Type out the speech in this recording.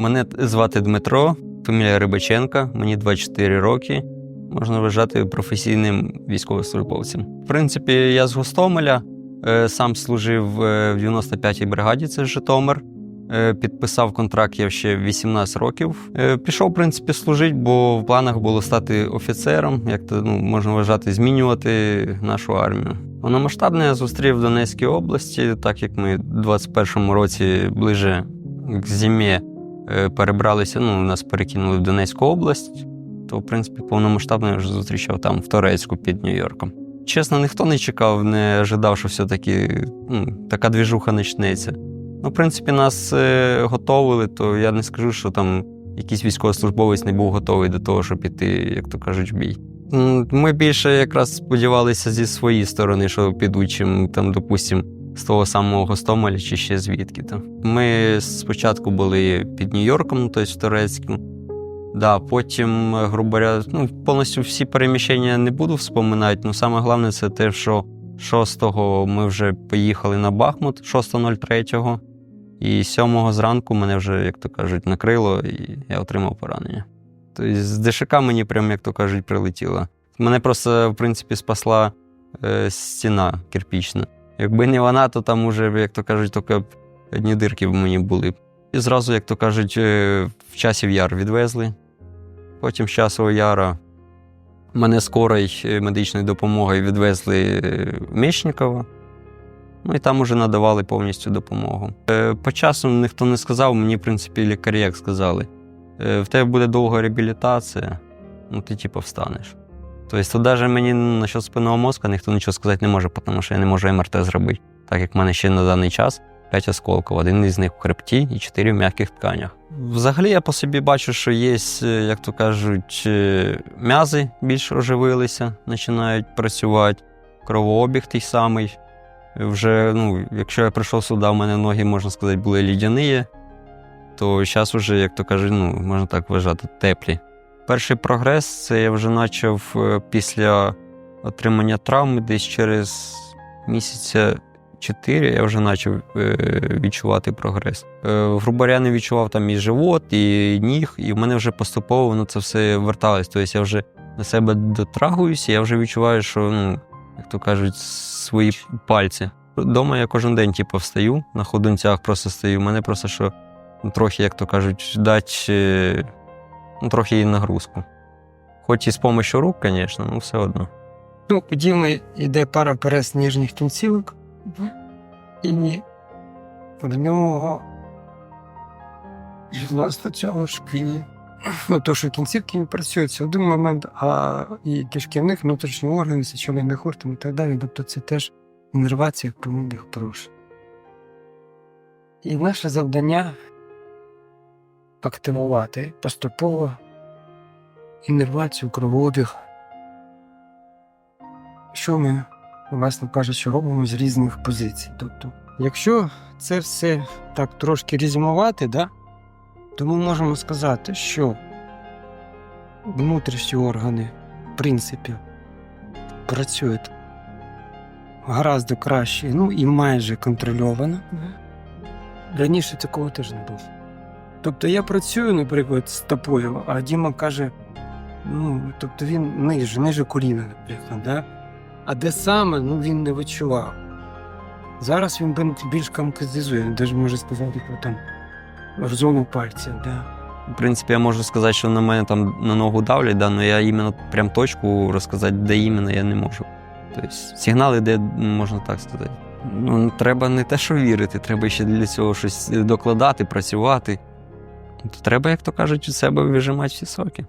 Мене звати Дмитро, фамілія Рибаченка, мені 24 роки. Можна вважати професійним військовослужбовцем. В принципі, я з Гостомеля, е, сам служив е, в 95-й бригаді, це Житомир. Е, Підписав контракт я ще в 18 років. Пішов, в принципі, служити, бо в планах було стати офіцером, як то ну, можна вважати, змінювати нашу армію. Повномасштабне я зустрів в Донецькій області, так як ми в 21-му році ближе к зимі перебралися, ну, нас перекинули в Донецьку область, то, в принципі, повномасштабно я вже зустрічав там в Торецьку під Нью-Йорком. Чесно, ніхто не чекав, не ожидав, що все-таки ну, така двіжуха почнеться. Ну, в принципі, нас е, готовили, то я не скажу, що там якийсь військовослужбовець не був готовий до того, щоб піти, як то кажуть, в бій. Ми більше якраз сподівалися зі своєї сторони, що підуть, чим там, допустимо, з того самого Гостомеля чи ще звідки там. Ми спочатку були під Нью-Йорком, тобто в Турецьку. Да, потім, грубо говоря, ну, повністю всі переміщення не буду вспоминати. Ну, саме головне це те, що 6-го ми вже поїхали на Бахмут 6.03. І 7-го зранку мене вже, як то кажуть, накрило, і я отримав поранення. Тобто з ДШК мені прям, як то кажуть, прилетіло. Мене просто, в принципі, спасла е, стіна кирпічна. Якби не вона, то там уже, як то кажуть, тільки одні дирки в мені були. І зразу, як то кажуть, е, в часів яр відвезли. Потім з часового яра мене скорою медичною допомогою відвезли е, в Мечникова. Ну і там уже надавали повністю допомогу. Е, По часу ніхто не сказав, мені, в принципі, лікарі як сказали: е, в тебе буде довга реабілітація, ну ти типу встанеш. Тобто, тут навіть мені насчет спинного мозка ніхто нічого сказати не може, тому що я не можу МРТ зробити, так як в мене ще на даний час 5 осколків, один із них в хребті і 4 в м'яких тканях. Взагалі я по собі бачу, що є, як то кажуть, е, м'язи більш оживилися, починають працювати, кровообіг той самий. Вже, ну, якщо я прийшов сюди, у мене ноги, можна сказати, були лідяні, то зараз вже, як то кажуть, ну, можна так вважати, теплі. Перший прогрес це я вже почав е, після отримання травми, десь через місяця 4 я вже почав е, відчувати прогрес. Е, грубо я не відчував там і живот, і ніг, і в мене вже поступово воно це все верталось. Тобто я вже на себе дотрагуюся, я вже відчуваю, що, ну, як то кажуть, свої пальці. Дома я кожен день типу, встаю, на ходунцях просто стою. У мене просто що трохи, як то кажуть, дати ну, трохи її нагрузку. Хоч і з допомогою рук, звісно, ну все одно. Ну, у Діми йде пара перес ніжніх кінцівок, і в нього власне цього шкілі. Ну, то, що кінцівки не працюють, це один момент, а і кишківних внутрішніх органів, сечовий хуртом і так далі. Тобто це теж іннервація кровних порушень. І наше завдання активувати поступово іннервацію, кровообіг. Що ми, власне кажучи, робимо з різних позицій. Тобто, якщо це все так трошки резюмувати, да, то ми можемо сказати, що внутрішні органи, в принципі, працюють гораздо краще, ну і майже контрольовано. Раніше такого теж не було. Тобто я працюю, наприклад, з стопою, а Діма каже, ну, тобто він ниже, ниже коліна, наприклад, да? а де саме, ну він не відчував. Зараз він більш конкретизує, навіть може сказати про там зону пальця, да. В принципі, я можу сказати, що на мене там на ногу давлять, да, але я іменно прям точку розказати, де іменно я не можу. Тобто сигнали, де можна так сказати. Ну, треба не те, що вірити, треба ще для цього щось докладати, працювати. То треба, як то кажуть, у себе вижимати всі соки.